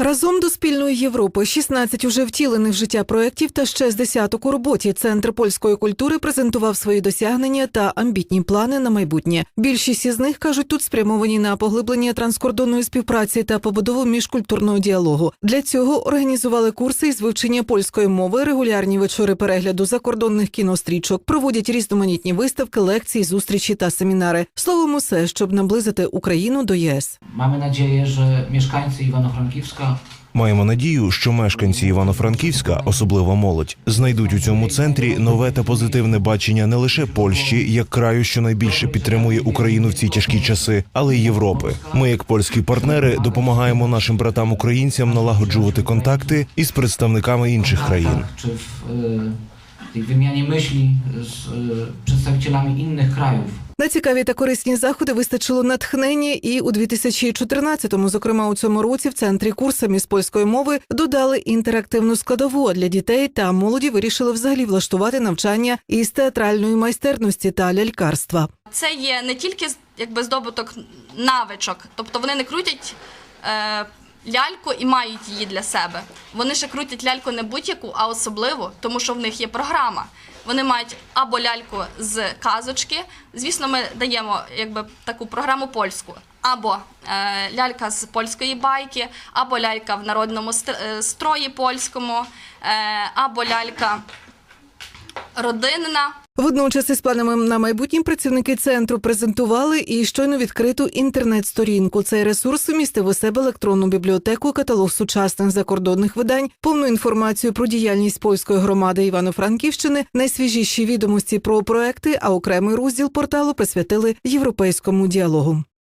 Разом до спільної Європи 16 уже втілених в життя проєктів та ще з десяток у роботі. Центр польської культури презентував свої досягнення та амбітні плани на майбутнє. Більшість із них кажуть тут спрямовані на поглиблення транскордонної співпраці та побудову міжкультурного діалогу. Для цього організували курси із вивчення польської мови, регулярні вечори перегляду закордонних кінострічок, проводять різноманітні виставки, лекції, зустрічі та семінари. Словом, усе, щоб наблизити Україну до ЄС. Mamy nadzieję, że mieszkańcy Iwano-Frankivska Маємо надію, що мешканці Івано-Франківська, особливо молодь, знайдуть у цьому центрі нове та позитивне бачення не лише Польщі, як краю, що найбільше підтримує Україну в ці тяжкі часи, але й Європи. Ми, як польські партнери, допомагаємо нашим братам українцям налагоджувати контакти із представниками інших країн. tej wymianie myśli z y, przedstawicielami innych krajów. На цікаві та корисні заходи вистачило натхнення, і у 2014-му, зокрема у цьому році, в центрі курсами з польської мови додали інтерактивну складову для дітей та молоді. Вирішили взагалі влаштувати навчання із театральної майстерності та лялькарства. Це є не тільки якби здобуток навичок, тобто вони не крутять е, ляльку і мають її для себе. Вони ще крутять ляльку не будь-яку, а особливу, тому що в них є програма. Вони мають або ляльку з казочки. Звісно, ми даємо якби таку програму польську, або е, лялька з польської байки, або лялька в народному е, строї польському, е, або лялька родинна. Водночас із планами на майбутнє працівники центру презентували і щойно відкриту інтернет-сторінку. Цей ресурс вмістив у себе електронну бібліотеку, каталог сучасних закордонних видань, повну інформацію про діяльність польської громади Івано-Франківщини, найсвіжіші відомості про проекти, а окремий розділ порталу присвятили європейському діалогу.